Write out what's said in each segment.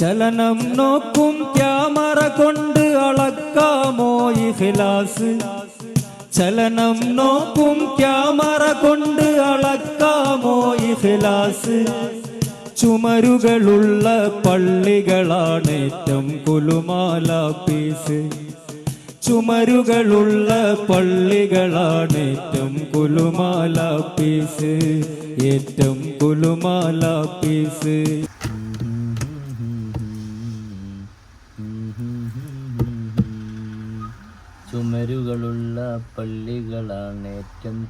ചലനം നോക്കും ക്യാമറ കൊണ്ട് അളക്കാമോ ഇഖ്ലാസ് ചലനം നോക്കും ക്യാമറ കൊണ്ട് അളക്കാമോ ഇഖ്ലാസ് ചുമരുകളുള്ള പള്ളികളാണ് ഏറ്റവും കുലുമാല പീസ്. ചുമരുകളുള്ള പള്ളികളാണ് ഏറ്റവും കുലുമാല പീസ്. ഏറ്റവും കുലുമാല പീസ്. ചുമരുകളുള്ള പള്ളികളാണ് ഏറ്റം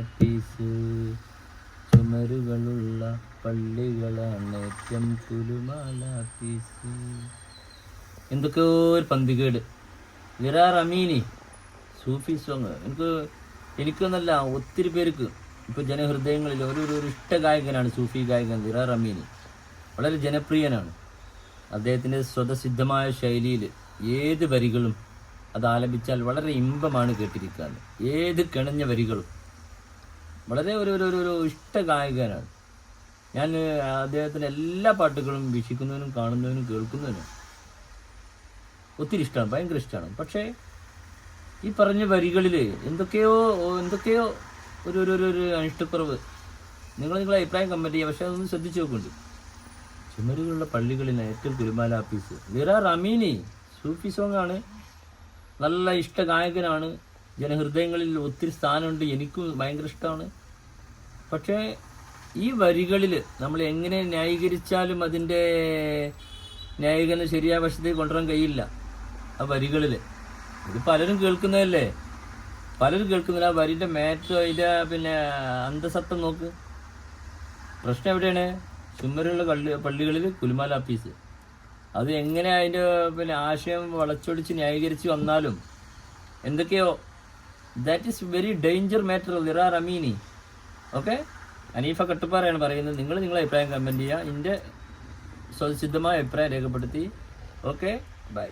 പീസ്. ചുമരുകളുള്ള പള്ളികളാണ് ഏറ്റം പീസ്. എന്തൊക്കെയോ ഒരു പന്തികേട്. വിറാ റമീനി സൂഫി സോങ്. എനിക്ക് എനിക്കൊന്നല്ല ഒത്തിരി പേർക്ക് ഇപ്പോൾ ജനഹൃദയങ്ങളിൽ ഒരു ഇഷ്ട ഗായകനാണ് സൂഫി ഗായകൻ വിരാർ റമീനി. വളരെ ജനപ്രിയനാണ്. അദ്ദേഹത്തിന്റെ സ്വതസിദ്ധമായ ശൈലിയിൽ ഏത് വരികളും അത് ആലപിച്ചാൽ വളരെ ഇമ്പമാണ് കേട്ടിരിക്കുന്നത് ഏത് കിണഞ്ഞ വരികളും. വളരെ ഒരു ഒരു ഒരു ഇഷ്ട ഗായകനാണ്. ഞാൻ അദ്ദേഹത്തിന്റെ എല്ലാ പാട്ടുകളും വീക്ഷിക്കുന്നതിനും കാണുന്നതിനും കേൾക്കുന്നതിനും ഒത്തിരി ഇഷ്ടമാണ് ഭയങ്കര ഇഷ്ടമാണ്. പക്ഷേ ഈ പറഞ്ഞ വരികളിൽ എന്തൊക്കെയോ എന്തൊക്കെയോ ഒരു ഒരു ഒരു അനിഷ്ടക്കുറവ്. നിങ്ങൾ നിങ്ങളെ അഭിപ്രായം കമന്റ് ചെയ്യുക പക്ഷേ അതൊന്ന് ശ്രദ്ധിച്ചു നോക്കുന്നുണ്ട് ചുമരുകളുള്ള പള്ളികളിൽ ഏറ്റവും കുരുമാല ആപ്പീസ് വിറാ റമീനി സൂഫി സോങ്ങാണ് നല്ല ഇഷ്ട ഗായകനാണ് ജനഹൃദയങ്ങളിൽ ഒത്തിരി സ്ഥാനമുണ്ട്. എനിക്കും ഭയങ്കര ഇഷ്ടമാണ്. പക്ഷേ ഈ വരികളിൽ നമ്മൾ എങ്ങനെ ന്യായീകരിച്ചാലും അതിന്റെ ന്യായീകരണം ശരിയായ വശത്തേക്ക് കൊണ്ടുവരാൻ കഴിയില്ല. ആ വരികളിൽ ഇത് പലരും കേൾക്കുന്നതല്ലേ? പലരും കേൾക്കുന്നില്ല ആ വരിന്റെ മാറ്റം അതിന്റെ പിന്നെ അന്തസത്ത നോക്ക്. പ്രശ്നം എവിടെയാണ്? ചുമരുള്ള കള്ളി പള്ളികളിൽ ആപ്പീസ്. അത് എങ്ങനെ അതിന്റെ പിന്നെ ആശയം വളച്ചൊടിച്ച് ന്യായീകരിച്ച് വന്നാലും എന്തൊക്കെയോ. That is very danger matter lira റമീനി ഓക്കെ അനീഫ കട്ടുപ്പാറയാണ് പറയുന്നത്. നിങ്ങൾ നിങ്ങളെ അഭിപ്രായം കമന്റ് ചെയ്യുക. എന്റെ സ്വതസിദ്ധമായ അഭിപ്രായം രേഖപ്പെടുത്തി. Okay bye